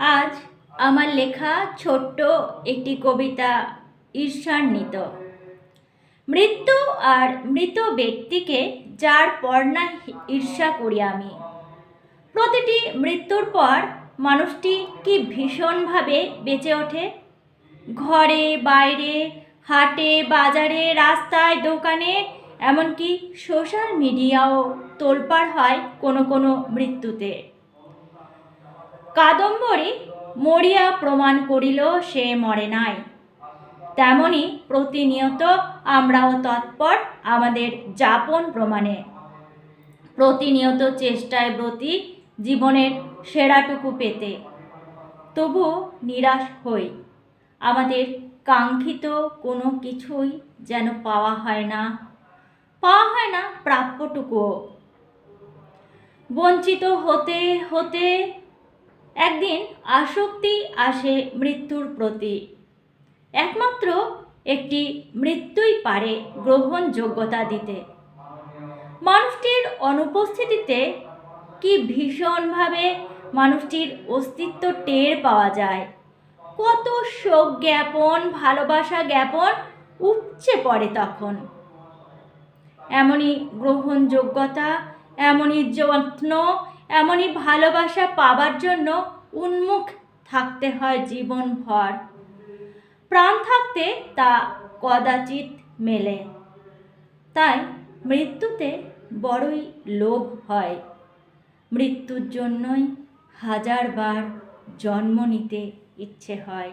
আজ আমার লেখা ছোট্ট একটি কবিতা ঈর্ষান্বিত। মৃত্যু আর মৃত ব্যক্তিকে যার পর না ঈর্ষা করি আমি। প্রতিটি মৃত্যুর পর মানুষটি কি ভীষণভাবে বেঁচে ওঠে? ঘরে, বাইরে, হাটে, বাজারে, রাস্তায়, দোকানে, এমনকি সোশ্যাল মিডিয়াও তোলপাড় হয় কোনো কোনো মৃত্যুতে। কাদম্বরী মরিয়া প্রমাণ করিল সে মরে নাই। তেমনি প্রতিনিয়ত আমরাও তৎপর আমাদের যাপন প্রমাণে। প্রতিনিয়ত চেষ্টায় ব্রতী জীবনের সেরাটুকু পেতে। তবু নিরাশ হই। আমাদের কাঙ্ক্ষিত কোনো কিছুই যেন পাওয়া হয় না। পাওয়া হয় না প্রাপ্যটুকুও। বঞ্চিত হতে হতে একদিন আসক্তি আসে মৃত্যুর প্রতি। একমাত্র একটি মৃত্যুই পারে গ্রহণযোগ্যতা দিতে। মানুষটির অনুপস্থিতিতে কি ভীষণভাবে মানুষটির অস্তিত্ব টের পাওয়া যায়? কত শোক জ্ঞাপন, ভালোবাসা জ্ঞাপন উপচে পড়ে তখন। এমনই গ্রহণযোগ্যতা, এমনই যত্ন এমনই ভালোবাসা পাবার জন্য উন্মুখ থাকতে হয় জীবনভর। প্রাণ থাকতে তা কদাচিৎ মেলে। তাই মৃত্যুতে বড়ই লোভ হয়। মৃত্যুর জন্যই হাজারবার জন্ম নিতে ইচ্ছে হয়।